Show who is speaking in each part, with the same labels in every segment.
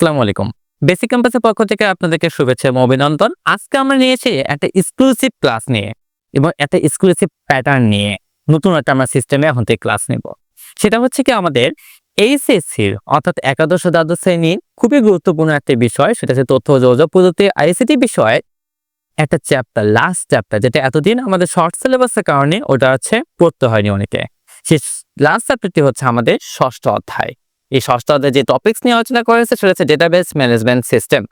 Speaker 1: আসসালামু আলাইকুম বেসিক ক্যাম্পাসের পক্ষ থেকে আপনাদেরকে শুভেচ্ছা এবং অভিনন্দন আজকে আমরা নিয়েছি একটা এক্সক্লুসিভ ক্লাস নিয়ে এবং একটা এক্সক্লুসিভ প্যাটার্ন নিয়ে নতুন একটা আমরা সিস্টেমে এখন থেকে ক্লাস নেব সেটা হচ্ছে কি আমাদের এইচএসসির অর্থাৎ একাদশ দ্বাদশ শ্রেণীর খুবই গুরুত্বপূর্ণ একটা বিষয় সেটা হচ্ছে তথ্য যোগাযোগ প্রযুক্তি আইসিটি বিষয়ে একটা চ্যাপ্টার লাস্ট চ্যাপ্টার যেটা এতদিন আমাদের শর্ট সিলেবাসের কারণে ওটা হচ্ছে পড়তে হয়নি অনেকে সে লাস্ট চ্যাপ্টারটি হচ্ছে আমাদের ষষ্ঠ অধ্যায় এই ষষ্ঠ অধ্যায় যে টপিক্স নিয়ে আলোচনা করা হয়েছে সেটা হচ্ছে ডেটাবেস ম্যানেজমেন্ট সিস্টেম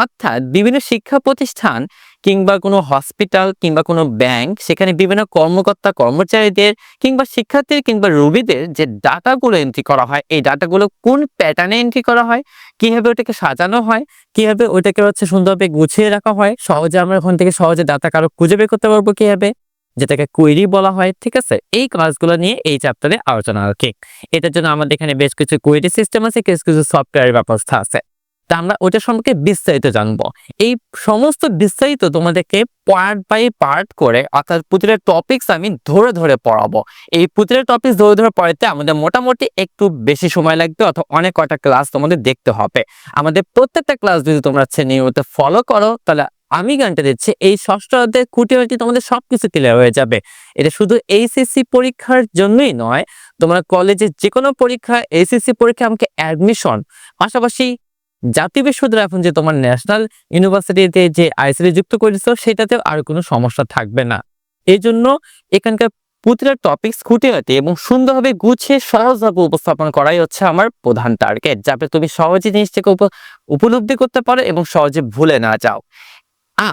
Speaker 1: অর্থাৎ বিভিন্ন শিক্ষা প্রতিষ্ঠান কিংবা কোনো হসপিটাল কিংবা কোনো ব্যাংক সেখানে বিভিন্ন কর্মকর্তা কর্মচারীদের কিংবা শিক্ষার্থীর কিংবা রোগীদের যে ডাটাগুলো এন্ট্রি করা হয় এই ডাটাগুলো কোন প্যাটার্নে এন্ট্রি করা হয় কীভাবে ওটাকে সাজানো হয় কীভাবে ওটাকে হচ্ছে সুন্দরভাবে গুছিয়ে রাখা হয় সহজে আমরা ওখান থেকে সহজে ডাটা কারো খুঁজে বের করতে পারবো কীভাবে যেটাকে কুইরি বলা হয় ঠিক আছে এই কাজগুলো নিয়ে এই চ্যাপ্টারে আলোচনা আর কি এটার জন্য আমাদের এখানে বেশ কিছু কুইরি সিস্টেম আছে কিছু কিছু সফটওয়্যার ব্যবস্থা আছে তা আমরা ওটা সম্পর্কে বিস্তারিত জানবো এই সমস্ত বিস্তারিত তোমাদেরকে পার্ট বাই পার্ট করে অর্থাৎ পুতুলের টপিকস আমি ধরে ধরে পড়াবো এই পুতুলের টপিকস ধরে ধরে পড়াতে আমাদের মোটামুটি একটু বেশি সময় লাগবে অথবা অনেক কটা ক্লাস তোমাদের দেখতে হবে আমাদের প্রত্যেকটা ক্লাস যদি তোমরা নিয়মিত ফলো করো তাহলে আমি গানটা দিচ্ছি এই ষষ্ঠ অধ্যায় খুঁটিনাটি তোমাদের সবকিছু ক্লিয়ার হয়ে যাবে এটা শুধু এইচএসসি পরীক্ষার জন্যই নয় তোমরা কলেজে যে কোনো পরীক্ষা এইচএসসি পরীক্ষা আমাকে অ্যাডমিশন পাশাপাশি জাতীয় এখন যে তোমার ন্যাশনাল ইউনিভার্সিটিতে যে আইসিডি যুক্ত করেছ সেটাতেও আর কোনো সমস্যা থাকবে না এই জন্য এখানকার প্রতিটা টপিকস খুঁটিনাটি এবং সুন্দরভাবে গুছিয়ে সহজভাবে উপস্থাপন করাই হচ্ছে আমার প্রধান টার্গেট যাতে তুমি সহজে জিনিসটাকে উপলব্ধি করতে পারো এবং সহজে ভুলে না যাও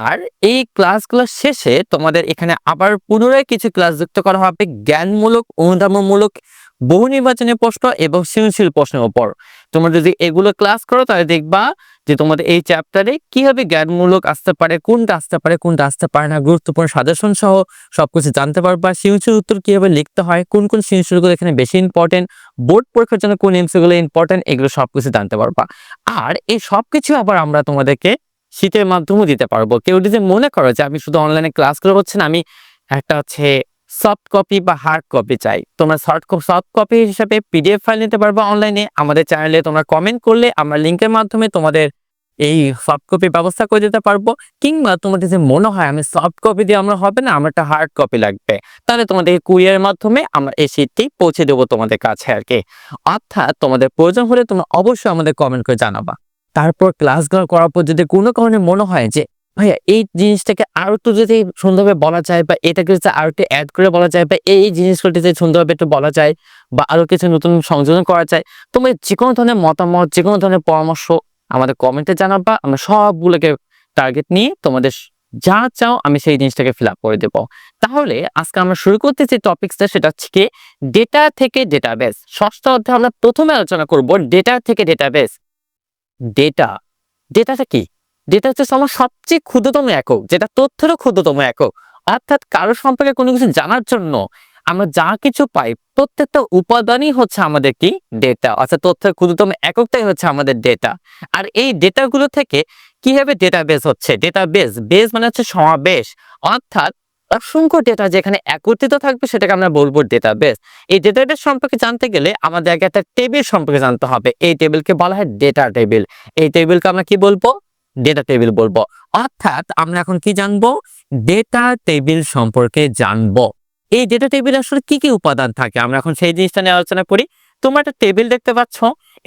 Speaker 1: আর এই ক্লাসগুলো শেষে তোমাদের এখানে আবার পুনরায় কিছু ক্লাস যুক্ত করা হবে জ্ঞানমূলক অনুধাবনমূলক বহু নির্বাচনী প্রশ্ন এবং সৃজনশীল প্রশ্নের ওপর তোমরা যদি এগুলো ক্লাস করো তাহলে দেখবা যে তোমাদের এই চ্যাপ্টারে কিভাবে জ্ঞানমূলক আসতে পারে কোনটা আসতে পারে কোনটা আসতে পারে না গুরুত্বপূর্ণ সাজেশন সহ সবকিছু জানতে পারবা সৃজনশীল উত্তর কিভাবে লিখতে হয় কোন কোন সৃজনশীলগুলো এখানে বেশি ইম্পর্টেন্ট বোর্ড পরীক্ষার জন্য কোন এমসিগুলো ইম্পর্টেন্ট এগুলো সবকিছু জানতে পারবা আর এই সবকিছু আবার আমরা তোমাদেরকে শীতের মাধ্যমেও দিতে পারবো কেউ যদি মনে করো যে আমি শুধু অনলাইনে ক্লাস করে হচ্ছে না আমি একটা হচ্ছে সফট কপি বা হার্ড কপি চাই তোমরা সফট সফট কপি হিসাবে পিডিএফ ফাইল নিতে পারবো অনলাইনে আমাদের চ্যানেলে তোমরা কমেন্ট করলে আমরা লিঙ্কের মাধ্যমে তোমাদের এই সফট কপি ব্যবস্থা করে দিতে পারবো কিংবা তোমাদের যে মনে হয় আমি সফট কপি দিয়ে আমরা হবে না আমার একটা হার্ড কপি লাগবে তাহলে তোমাদের কুরিয়ারের মাধ্যমে আমরা এই সিটটি পৌঁছে দেবো তোমাদের কাছে আর কি অর্থাৎ তোমাদের প্রয়োজন হলে তোমরা অবশ্যই আমাদের কমেন্ট করে জানাবা তারপর ক্লাস করার পর যদি কোনো কারণে মনে হয় যে ভাইয়া এই জিনিসটাকে আরও একটু যদি সুন্দরভাবে বলা যায় বা এটাকে যদি আরও একটু অ্যাড করে বলা যায় বা এই জিনিসগুলোতে যদি সুন্দরভাবে একটু বলা যায় বা আরও কিছু নতুন সংযোজন করা যায় তোমার যে কোনো ধরনের মতামত যে কোনো ধরনের পরামর্শ আমাদের কমেন্টে জানাবা আমরা সবগুলোকে টার্গেট নিয়ে তোমাদের যা চাও আমি সেই জিনিসটাকে ফিল করে দেব তাহলে আজকে আমরা শুরু করতে যে টপিকসটা সেটা হচ্ছে কি ডেটা থেকে ডেটাবেস ষষ্ঠ অধ্যায় আমরা প্রথমে আলোচনা করব ডেটা থেকে ডেটাবেস ডেটা ডেটাটা কি ডেটা হচ্ছে আমার সবচেয়ে ক্ষুদ্রতম একক যেটা তথ্যেরও ক্ষুদ্রতম একক অর্থাৎ কারো সম্পর্কে কোনো কিছু জানার জন্য আমরা যা কিছু পাই প্রত্যেকটা উপাদানই হচ্ছে আমাদের কি ডেটা অর্থাৎ তথ্যের ক্ষুদ্রতম এককটাই হচ্ছে আমাদের ডেটা আর এই ডেটাগুলো থেকে কিভাবে ডেটা বেস হচ্ছে ডেটা বেস বেস মানে হচ্ছে সমাবেশ অর্থাৎ অসংখ্য ডেটা যেখানে একত্রিত থাকবে সেটাকে আমরা বলবো ডেটাবেস এই ডেটাবেস সম্পর্কে জানতে গেলে আমাদের আগে একটা টেবিল সম্পর্কে জানতে হবে এই টেবিলকে বলা হয় ডেটা টেবিল এই টেবিলকে আমরা কি বলবো ডেটা টেবিল বলবো অর্থাৎ আমরা এখন কি জানবো ডেটা টেবিল সম্পর্কে জানবো এই ডেটা টেবিল আসলে কি কি উপাদান থাকে আমরা এখন সেই জিনিসটা নিয়ে আলোচনা করি তোমরা একটা টেবিল দেখতে পাচ্ছ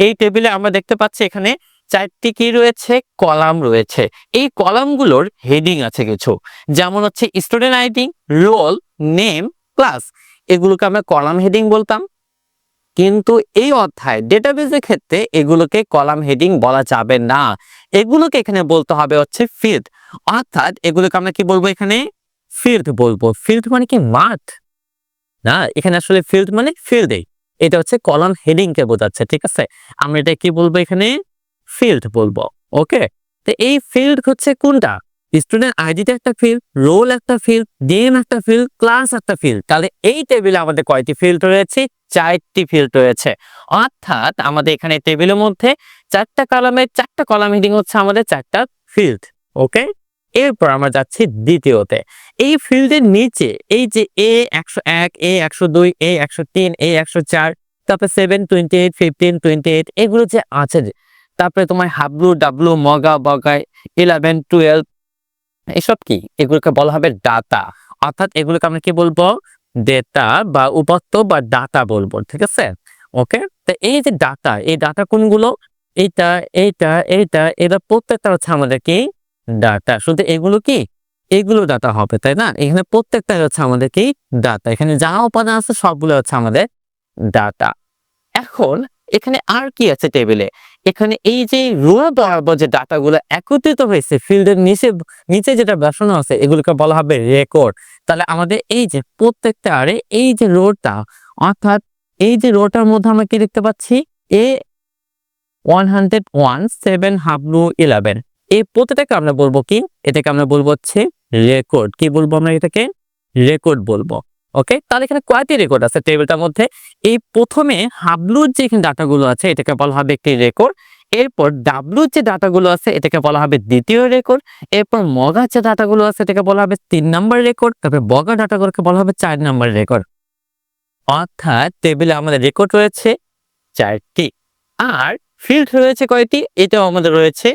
Speaker 1: এই টেবিলে আমরা দেখতে পাচ্ছি এখানে চারটি কি রয়েছে কলাম রয়েছে এই কলামগুলোর হেডিং আছে কিছু যেমন হচ্ছে student ID roll name class এগুলোকে আমরা কলাম হেডিং বলতাম কিন্তু এই অধ্যায় ডেটাবেজের ক্ষেত্রে এগুলোকে কলাম হেডিং বলা যাবে না এগুলোকে এখানে বলতে হবে হচ্ছে ফিল্ড অর্থাৎ এগুলোকে আমরা কি বলবো এখানে ফিল্ড বলবো ফিল্ড মানে কি মাঠ না এখানে আসলে ফিল্ড মানে ফিল্ডেই এটা হচ্ছে কলাম হেডিংকে বোঝাচ্ছে ঠিক আছে আমরা এটা কি বলবো এখানে ফিল্ড বলবো ওকে তো এই ফিল্ড হচ্ছে কোনটা স্টুডেন্ট আইডিটা একটা ফিল্ড রোল একটা ফিল্ড নেম একটা ফিল্ড ক্লাস একটা ফিল্ড তাহলে এই টেবিলে আমাদের কয়টি ফিল্ড রয়েছে চারটি ফিল্ড রয়েছে অর্থাৎ আমাদের এখানে টেবিলের মধ্যে চারটা কলামের চারটা কলাম হিডিং হচ্ছে আমাদের চারটা ফিল্ড ওকে এরপর আমরা যাচ্ছি দ্বিতীয়তে এই ফিল্ডের নিচে এই যে এ একশো এক এ একশো দুই এ একশো তিন এ একশো চার তারপর seven twenty eight fifteen twenty eight এগুলো যে আছে তারপরে তোমার হাবলু ডাবলু মগা বগা ইলেভেন টুয়েলভ এসব কি এগুলোকে বলা হবে ডাটা অর্থাৎ এগুলোকে আমরা কি বলবো ডেটা বা উপাত্ত বা ডাটা বলবো ঠিক আছে ওকে তো এই যে ডাটা এই ডাটা কোনগুলো এইটা এইটা এইটা এটা প্রত্যেকটা হচ্ছে আমাদের কি ডাটা শুধু এগুলো কি এগুলো ডাটা হবে তাই না এখানে প্রত্যেকটা হচ্ছে আমাদের কি ডাটা এখানে যা উপাদান আছে সবগুলো হচ্ছে আমাদের ডাটা এখন এখানে আর কি আছে টেবিলে এখানে এই যে রুয়া বরাবর যে ডাটাগুলো একত্রিত হয়েছে ফিল্ডের নিচে নিচে যেটা বসানো আছে এগুলোকে বলা হবে রেকর্ড তাহলে আমাদের এই যে প্রত্যেকটা আরে এই যে রোডটা অর্থাৎ এই যে রোডটার মধ্যে আমরা কি দেখতে পাচ্ছি A one hundred one seven Hablu eleven এই প্রতিটাকে আমরা বলবো কি এটাকে আমরা বলবো হচ্ছে রেকর্ড কি বলবো আমরা এটাকে রেকর্ড বলবো ওকে তাহলে এখানে কয়টি রেকর্ড আছে টেবিলটার মধ্যে এই প্রথমে হাবলুর যে এখানে ডাটাগুলো আছে এটাকে বলা হবে একটি রেকর্ড এরপর ডাবলুর যে ডাটাগুলো আছে এটাকে বলা হবে দ্বিতীয় রেকর্ড এরপর মগার যে ডাটাগুলো আছে এটাকে বলা হবে তিন নম্বর রেকর্ড তারপরে বগা ডাটাগুলোকে বলা হবে চার নম্বর রেকর্ড অর্থাৎ টেবিলে আমাদের রেকর্ড রয়েছে চারটি আর ফিল্ড রয়েছে কয়টি এটাও আমাদের রয়েছে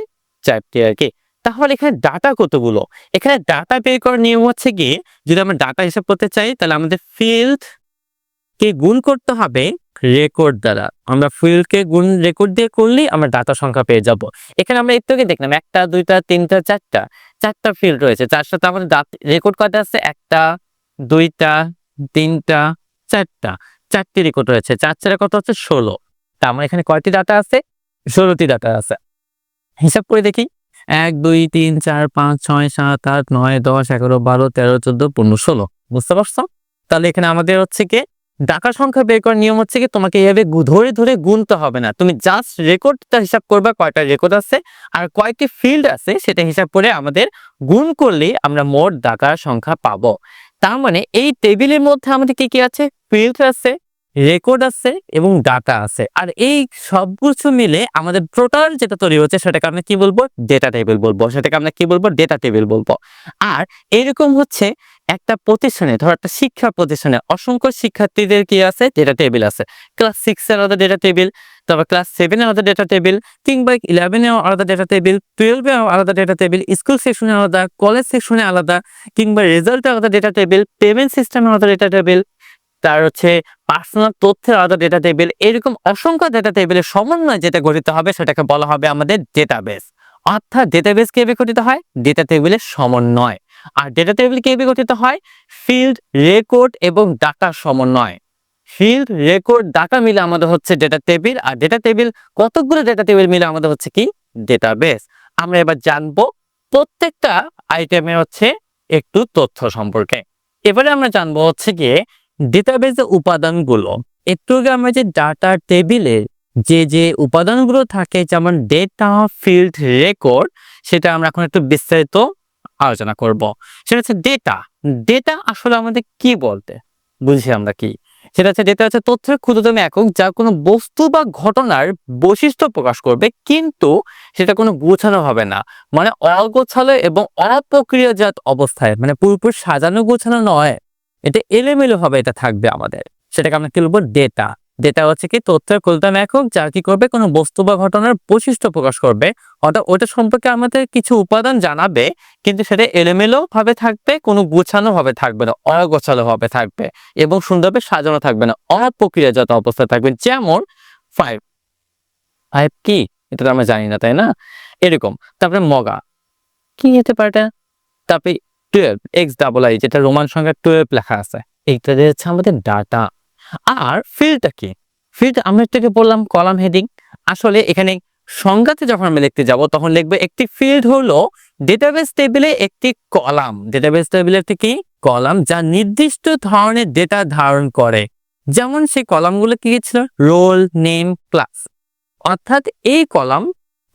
Speaker 1: চারটি আর কি তাহলে এখানে ডাটা কতগুলো এখানে ডাটা বের করার নিয়ম হচ্ছে কি যদি আমরা ডাটা হিসাব করতে চাই তাহলে আমাদের ফিল্ড কে গুণ করতে হবে রেকর্ড দ্বারা আমরা ফিল্ডকে গুণ রেকর্ড দিয়ে করলেই আমরা ডাটা সংখ্যা পেয়ে যাব এখানে আমরা একটু দেখলাম একটা দুইটা তিনটা চারটা চারটা ফিল্ড রয়েছে চার সাথে আমাদের রেকর্ড কয়টা আছে একটা দুইটা তিনটা চারটা চারটি রেকর্ড রয়েছে চার চারে কত হচ্ছে ষোলো তা আমার মানে এখানে কয়টি ডাটা আছে ষোলোটি ডাটা আছে হিসাব করে দেখি এক দুই তিন চার পাঁচ ছয় সাত আট নয় দশ এগারো বারো তেরো চোদ্দ পনেরো ষোলো বুঝতে পারছো তাহলে এখানে আমাদের হচ্ছে কি ডাকা সংখ্যা বের করার নিয়ম হচ্ছে কি তোমাকে এভাবে ধরে ধরে গুনতে হবে না তুমি জাস্ট রেকর্ডটা হিসাব করবা কয়টা রেকর্ড আছে আর কয়েকটি ফিল্ড আছে সেটা হিসাব করে আমাদের গুণ করলে আমরা মোট ডাকার সংখ্যা পাবো তার মানে এই টেবিলের মধ্যে আমাদের কি কি আছে ফিল্ড আছে রেকর্ড আছে এবং ডাটা আছে আর এই সব কিছু মিলে আমাদের টোটাল যেটা তৈরি হচ্ছে সেটাকে আমরা কি বলবো ডেটা টেবিল বলবো সেটাকে আমরা কি বলবো ডেটা টেবিল বলবো আর এরকম হচ্ছে একটা প্রতিষ্ঠানে ধর একটা শিক্ষা প্রতিষ্ঠানে অসংখ্য শিক্ষার্থীদের কি আছে ডেটা টেবিল আছে ক্লাস সিক্সের আলাদা ডেটা টেবিল তারপর ক্লাস সেভেনে আলাদা ডেটা টেবিল কিংবা ইলেভেনে আলাদা ডেটা টেবিল টুয়েলভে আলাদা ডেটা টেবিল স্কুল সেকশনে আলাদা কলেজ সেকশনে আলাদা কিংবা রেজাল্টে আলাদা ডেটা টেবিল পেমেন্ট সিস্টেমে আলাদা ডেটা টেবিল তার হচ্ছে পার্সোনাল তথ্যের আলাদা ডেটা টেবিল এরকম অসংখ্য ডেটা টেবিলের সমন্বয় যেটা গঠিত হবে সেটাকে বলা হবে আমাদের ডেটাবেস অর্থাৎ ডেটাবেস কে গঠিত হয় ডেটা টেবিলের সমন্বয় আর ডেটা টেবিল কে গঠিত হয় ফিল্ড রেকর্ড এবং ডাটার সমন্বয় ফিল্ড রেকর্ড ডাটা মিলে আমাদের হচ্ছে ডেটা টেবিল আর ডেটা টেবিল কতগুলো ডেটা টেবিল মিলে আমাদের হচ্ছে কি ডেটাবেস আমরা এবার জানবো প্রত্যেকটা আইটেমে হচ্ছে একটু তথ্য সম্পর্কে এবারে আমরা জানবো হচ্ছে গিয়ে ডেটাবেজ উপাদানগুলো একটু আগে আমরা যে ডাটা টেবিলে যে যে উপাদানগুলো থাকে যেমন ডেটা ফিল্ড রেকর্ড সেটা আমরা এখন একটু বিস্তারিত আলোচনা করব। সেটা হচ্ছে ডেটা ডেটা আসলে আমাদের কি বলতে বুঝি আমরা কি সেটা হচ্ছে ডেটা হচ্ছে তথ্যের ক্ষুদ্রতম একক যা কোনো বস্তু বা ঘটনার বৈশিষ্ট্য প্রকাশ করবে কিন্তু সেটা কোনো গোছানো হবে না মানে অগোছালো এবং অপ্রক্রিয়াজাত অবস্থায় মানে পুরোপুরি সাজানো গোছানো নয় এটা এলোমেলোভাবে এটা থাকবে আমাদের সেটাকে আমরা কি বলবো ডেটা ডেটা হচ্ছে কি তথ্যের কলতান একক যা কি করবে কোনো বস্তু বা ঘটনার বৈশিষ্ট্য প্রকাশ করবে অর্থাৎ ওটা সম্পর্কে আমাদের কিছু উপাদান জানাবে কিন্তু সেটা এলোমেলো ভাবে থাকবে কোনো গোছানো ভাবে থাকবে না অগোছালো ভাবে থাকবে এবং সুন্দরভাবে সাজানো থাকবে না অপ্রক্রিয়াজাত অবস্থায় থাকবে যেমন ফাইভ ফাইভ কি এটা তো আমরা জানি না তাই না এরকম তারপরে মগা কি হতে পারে তারপরে টুয়েলভ এক্স ডাবল আই যেটা রোমান সংখ্যা টুয়েলভ লেখা আছে এইটা হচ্ছে আমাদের ডাটা আর ফিল্ডটা কি ফিল্ড আমরা থেকে বললাম কলাম হেডিং আসলে এখানে সংজ্ঞাতে যখন লিখতে যাব তখন একটি ফিল্ড হলো ডেটাবেস টেবিলে একটি কলাম ডেটাবেস টেবিলে একটি কি কলাম যা নির্দিষ্ট ধরনের ডেটা ধারণ করে যেমন সেই কলামগুলো কি ছিল রোল নেম ক্লাস অর্থাৎ এই কলাম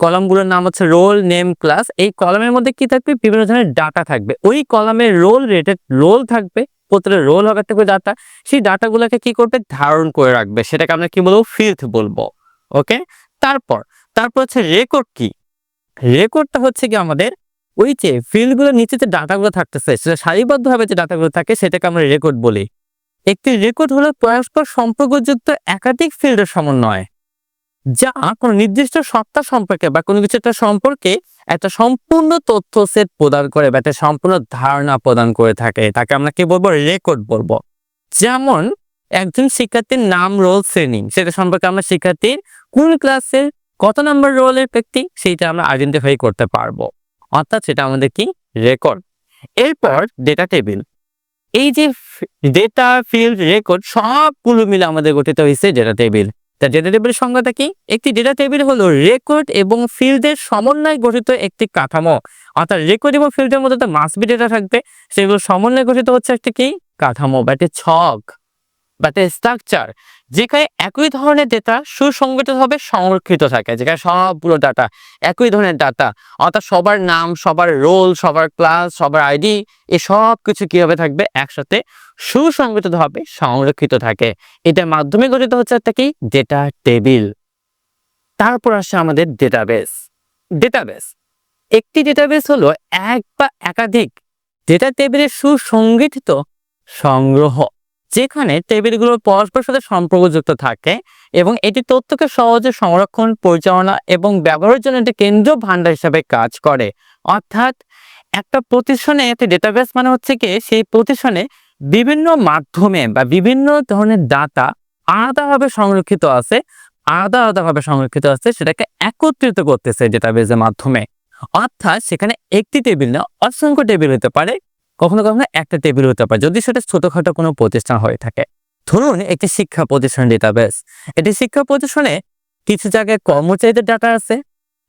Speaker 1: কলামগুলোর নাম হচ্ছে রোল নেম ক্লাস এই কলামের মধ্যে কি থাকবে বিভিন্ন ধরনের ডাটা থাকবে ওই কলামের রোল রেটেড রোল থাকবে পত্রের রোল হবে থাকবে ডাটা সেই ডাটাগুলোকে কি করবে ধারণ করে রাখবে সেটাকে আমরা কি বলবো ফিল্ড বলবো ওকে তারপর তারপর হচ্ছে রেকর্ড কি রেকর্ডটা হচ্ছে কি আমাদের ওই যে ফিল্ডগুলোর নিচে যে ডাটাগুলো থাকতেছে সেটা সারিবদ্ধভাবে যে ডাটাগুলো থাকে সেটাকে আমরা রেকর্ড বলি একটি রেকর্ড হলো পরস্পর সম্পর্কযুক্ত একাধিক ফিল্ডের সমন্বয় যা কোনো নির্দিষ্ট সত্তা সম্পর্কে বা কোনো কিছু একটা সম্পর্কে একটা সম্পূর্ণ তথ্য সেট প্রদান করে বা একটা সম্পূর্ণ ধারণা প্রদান করে থাকে তাকে আমরা কি বলবো রেকর্ড বলবো যেমন একজন শিক্ষার্থীর নাম রোল শ্রেণী সেটা সম্পর্কে আমরা শিক্ষার্থীর কোন ক্লাসের কত নম্বর রোলের ব্যক্তি সেইটা আমরা আইডেন্টিফাই করতে পারবো অর্থাৎ সেটা আমাদের কি রেকর্ড এরপর ডেটা টেবিল এই যে ডেটা ফিল্ড রেকর্ড সবগুলো মিলে আমাদের গঠিত হয়েছে ডেটা টেবিল তা ডেটা টেবিল সংজ্ঞাটা কি একটি ডেটা টেবিল হলো রেকর্ড এবং ফিল্ডের সমন্বয় গঠিত একটি কাঠামো অর্থাৎ রেকর্ড এবং ফিল্ডের মধ্যে তো মাসবি ডেটা থাকবে সেগুলো সমন্বয় গঠিত হচ্ছে একটা কি কাঠামো বা একটি ছক বা একটা স্ট্রাকচার যেখানে একই ধরনের ডেটা সুসংগঠিতভাবে সংরক্ষিত থাকে যেখানে সবগুলো ডাটা একই ধরনের ডাটা অর্থাৎ সবার নাম সবার রোল সবার ক্লাস সবার আইডি এ সব কিছু কীভাবে থাকবে একসাথে সুসংগঠিতভাবে সংরক্ষিত থাকে এটার মাধ্যমে গঠিত হচ্ছে একটা কি ডেটা টেবিল তারপর আসে আমাদের ডেটাবেস ডেটাবেস একটি ডেটাবেস হলো এক বা একাধিক ডেটা টেবিলের সুসংগঠিত সংগ্রহ যেখানে টেবিলগুলো পরস্পরের সাথে সম্পর্কযুক্ত থাকে এবং এটি তথ্যকে সহজে সংরক্ষণ পরিচালনা এবং ব্যবহারের জন্য একটি কেন্দ্রীয় ভান্ডার হিসাবে কাজ করে অর্থাৎ একটা প্রতিষ্ঠানে একটি ডেটাবেস মানে হচ্ছে কি সেই প্রতিষ্ঠানে বিভিন্ন মাধ্যমে বা বিভিন্ন ধরনের ডাটা আলাদাভাবে সংরক্ষিত আছে আলাদা আলাদাভাবে সংরক্ষিত আছে সেটাকে একত্রিত করতেছে ডেটাবেজের মাধ্যমে অর্থাৎ সেখানে একটি টেবিল না অসংখ্য টেবিল হতে পারে কখনো কখনো একটা টেবিল হতে পারে যদি সেটা ছোটোখাটো কোনো প্রতিষ্ঠান হয়ে থাকে ধরুন একটি শিক্ষা প্রতিষ্ঠান ডেটাবেস এটি শিক্ষা প্রতিষ্ঠানে কিছু জায়গায় কর্মচারীদের ডাটা আছে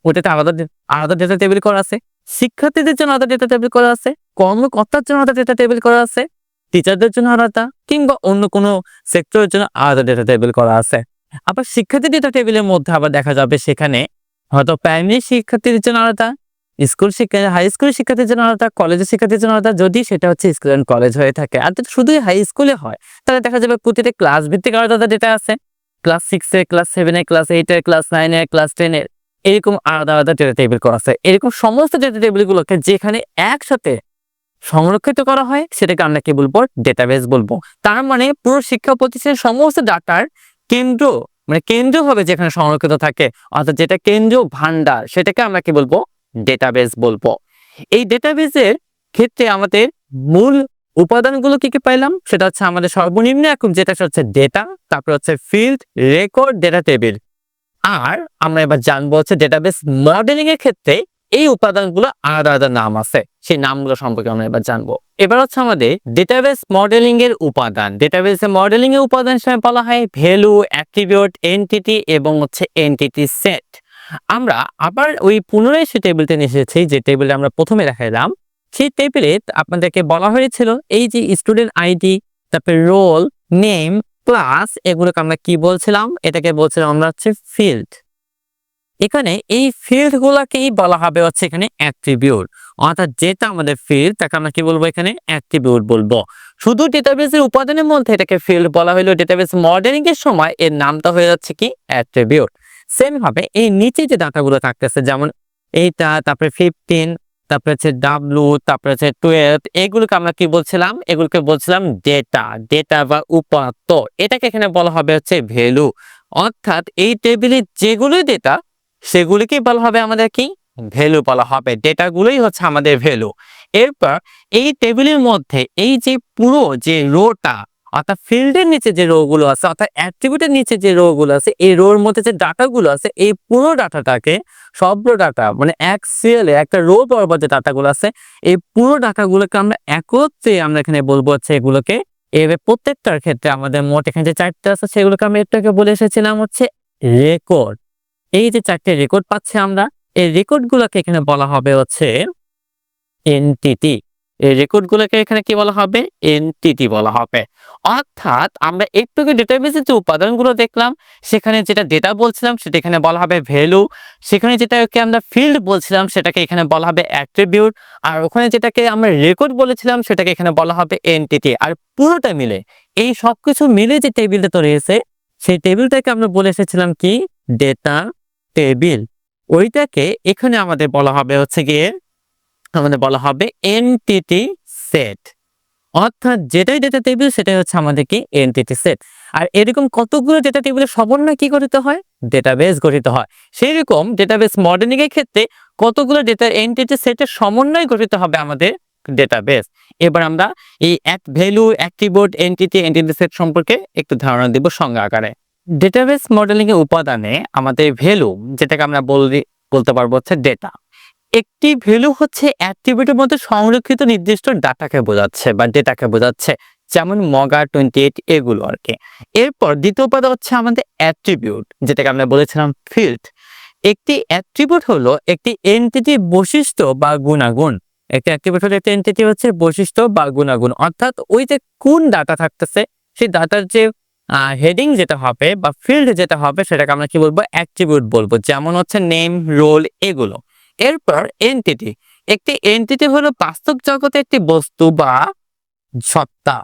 Speaker 1: ওটাতে আলাদা আলাদা ডেটা টেবিল করা আছে শিক্ষার্থীদের জন্য আলাদা ডেটা টেবিল করা আছে কর্মকর্তার জন্য আলাদা ডেটা টেবিল করা আছে টিচারদের জন্য আলাদা কিংবা অন্য কোনো সেক্টরের জন্য আলাদা ডেটা টেবিল করা আছে আবার শিক্ষার্থী ডেটা টেবিলের মধ্যে আবার দেখা যাবে সেখানে হয়তো প্রাইমারি শিক্ষার্থীদের জন্য আলাদা স্কুল শিক্ষা হাই স্কুল শিক্ষার্থীর জন্য আলাদা কলেজের শিক্ষার্থীর জন্য আলাদা যদি সেটা হচ্ছে স্কুল অ্যান্ড কলেজ হয়ে থাকে আর যদি শুধুই হাই স্কুলে হয় তাহলে দেখা যাবে প্রতিটা ক্লাস ভিত্তিক আলাদা ডেটা আছে ক্লাস সিক্সে ক্লাস সেভেনে ক্লাস এইটে ক্লাস নাইনে ক্লাস টেনে এরকম আলাদা আলাদা ডেটা টেবিল করা আছে এরকম সমস্ত ডেটা টেবিলগুলোকে যেখানে একসাথে সংরক্ষিত করা হয় সেটাকে আমরা কি বলবো ডেটাবেস বলবো তার মানে পুরো শিক্ষা প্রতিষ্ঠানের সমস্ত ডাটার কেন্দ্র মানে হবে যেখানে সংরক্ষিত থাকে অর্থাৎ যেটা কেন্দ্র ভান্ডার সেটাকে আমরা কি বলবো ডেটাবেস বলবো এই ডেটাবেসের ক্ষেত্রে আমাদের মূল উপাদানগুলো কি কি পাইলাম সেটা হচ্ছে আমাদের সর্বনিম্ন এখন যেটা হচ্ছে ডেটা তারপর হচ্ছে ফিল্ড রেকর্ড ডেটা টেবিল আর আমরা এবার জানবো হচ্ছে ডেটাবেস মডেলিং এর ক্ষেত্রে এই উপাদানগুলো আলাদা আলাদা নাম আছে সেই নামগুলো সম্পর্কে আমরা এবার জানবো এবার হচ্ছে আমাদের ডেটাবেস মডেলিং এর উপাদান ডেটাবেস মডেলিং এর উপাদান হিসেবে বলা হয় ভ্যালু অ্যাট্রিবিউট এনটিটি এবং হচ্ছে এনটিটি সেট আমরা আবার ওই পুনরায় সেই টেবিলটা নিয়ে এসেছি যে টেবিলে আমরা প্রথমে দেখাইলাম সেই টেবিলে আপনাদেরকে বলা হয়েছিল এই যে স্টুডেন্ট আইডি তারপরে রোল নেম ক্লাস এগুলোকে আমরা কি বলছিলাম এটাকে বলছিলাম আমরা হচ্ছে ফিল্ড এখানে এই ফিল্ড গুলাকেই বলা হবে হচ্ছে এখানে অ্যাট্রিবিউট অর্থাৎ যেটা আমাদের ফিল্ড তাকে আমরা কি বলবো এখানে অ্যাট্রিবিউট বলবো শুধু ডেটাবেসের উপাদানের মধ্যে এটাকে ফিল্ড বলা হলো ডেটাবেস মডেলিং এর সময় এর নামটা হয়ে যাচ্ছে কি অ্যাট্রিবিউট সেম হবে এই নিচে যে ডাটাগুলো থাকতেছে যেমন এইটা তারপরে ফিফটিন তারপরে হচ্ছে ডাব্লু তারপরে হচ্ছে টুয়েলভ এগুলোকে আমরা কি বলছিলাম এগুলোকে বলছিলাম ডেটা ডেটা বা উপাত্ত এটাকে এখানে বলা হবে হচ্ছে ভ্যালু অর্থাৎ এই টেবিলে যেগুলো ডেটা সেগুলিকেই বলা হবে আমাদের কি ভ্যালু বলা হবে ডেটাগুলোই হচ্ছে আমাদের ভ্যালু এরপর এই টেবিলের মধ্যে এই যে পুরো যে রোটা অর্থাৎ ফিল্ডের নিচে যে রোগুলো আছে অর্থাৎ অ্যাট্রিবিউটের নিচে যে রোগুলো আছে এই রোর মধ্যে যে ডাটাগুলো আছে এই পুরো ডাটাটাকে সব ডাটা মানে এক সিএলে একটা রো বরাবর যে ডাটাগুলো আছে এই পুরো ডাটাগুলোকে আমরা একত্রে আমরা এখানে বলবো হচ্ছে এগুলোকে এভাবে প্রত্যেকটার ক্ষেত্রে আমাদের মোট এখানে যে চারটে আছে সেগুলোকে আমি একটাকে বলে এসেছিলাম হচ্ছে রেকর্ড এই যে চারটে রেকর্ড পাচ্ছি আমরা এই রেকর্ডগুলোকে এখানে বলা হবে হচ্ছে এনটিটি এই রেকর্ডগুলোকে এখানে কি বলা হবে এনটিটি বলা হবে অর্থাৎ আমরা একটু ডেটাবেসের যে উপাদানগুলো দেখলাম সেখানে যেটা ডেটা বলছিলাম সেটা এখানে বলা হবে ভ্যালু সেখানে যেটাকে আমরা ফিল্ড বলছিলাম সেটাকে এখানে বলা হবে অ্যাট্রিবিউট আর ওখানে যেটাকে আমরা রেকর্ড বলেছিলাম সেটাকে এখানে বলা হবে এনটিটি আর পুরোটা মিলে এই সব কিছু মিলে যে টেবিলটা তো রয়েছে সেই টেবিলটাকে আমরা বলে এসেছিলাম কি ডেটা টেবিল ওইটাকে এখানে আমাদের বলা হবে হচ্ছে গিয়ে আমাদের বলা হবে এনটিটি সেট অর্থাৎ যেটাই ডেটা টেবিল সেটাই হচ্ছে আমাদের কি এনটিটি সেট আর এরকম কতগুলো ডেটা টেবিলের সমন্বয় কি গঠিত হয় ডেটাবেস গঠিত হয় সেই রকম ডেটাবেস মডেলিং এর ক্ষেত্রে কতগুলো ডেটা এনটিটি সেটের সমন্বয় গঠিত হবে আমাদের ডেটাবেস এবার আমরা এই এক ভ্যালু অ্যাক্টিভোর্ড এনটিটি এনটিটি সেট সম্পর্কে একটু ধারণা দিব সংজ্ঞা আকারে ডেটাবেস মডেলিং এর উপাদানে আমাদের ভ্যালু যেটাকে আমরা বলি বলতে পারবো হচ্ছে ডেটা একটি ভ্যালু হচ্ছে অ্যাক্টিভিটির মধ্যে সংরক্ষিত নির্দিষ্ট ডাটাকে বোঝাচ্ছে বা ডেটাকে বোঝাচ্ছে যেমন মগা টোয়েন্টি এইট এগুলো আর কি এরপর দ্বিতীয় উপাদান হচ্ছে আমাদের অ্যাট্রিবিউট যেটাকে আমরা বলেছিলাম ফিল্ড একটি অ্যাট্রিবিউট হলো একটি এনটিটি বৈশিষ্ট্য বা গুণাগুণ একটি অ্যাক্টিভিউট হলো একটি এনটিটি হচ্ছে বৈশিষ্ট্য বা গুণাগুণ অর্থাৎ ওই যে কোন ডাটা থাকতেছে সেই ডাটার যে হেডিং যেটা হবে বা ফিল্ড যেটা হবে সেটাকে আমরা কি বলবো অ্যাট্রিবিউট বলবো যেমন হচ্ছে নেম রোল এগুলো এরপর এনটিটি একটি এনটিটি হলো বাস্তব জগতে একটি বস্তু বা সত্তা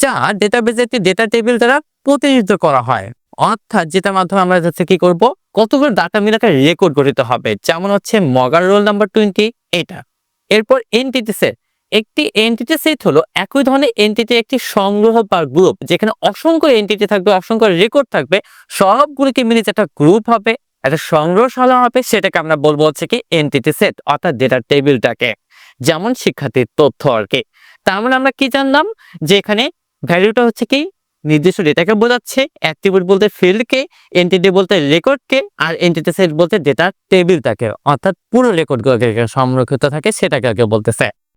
Speaker 1: যা ডেটাবেজে একটি ডেটা টেবিল দ্বারা প্রতিনিধিত্ব করা হয় অর্থাৎ যেটার মাধ্যমে আমরা যাচ্ছে কি করব কতগুলো ডাটা মিলে একটা রেকর্ড গঠিত হবে যেমন হচ্ছে মগার রোল নাম্বার টোয়েন্টি এটা এরপর এন্টিটি সেট একটি এন্টিটি সেট হলো একই ধরনের এনটিটি একটি সংগ্রহ বা গ্রুপ যেখানে অসংখ্য এনটিটি থাকবে অসংখ্য রেকর্ড থাকবে সবগুলিকে মিলে একটা গ্রুপ হবে একটা সংগ্রহশালা হবে সেটাকে আমরা বলবো হচ্ছে কি এনটিটি সেট অর্থাৎ ডেটা টেবিলটাকে যেমন শিক্ষার্থীর তথ্য আর কি তার মানে আমরা কি জানলাম যে এখানে ভ্যালুটা হচ্ছে কি নির্দিষ্ট ডেটাকে বোঝাচ্ছে অ্যাক্টিভিট বলতে ফিল্ডকে এনটিটি বলতে রেকর্ডকে আর এনটিটি সেট বলতে ডেটার টেবিলটাকে অর্থাৎ পুরো রেকর্ডগুলোকে সংরক্ষিত থাকে সেটাকে আগে বলতেছে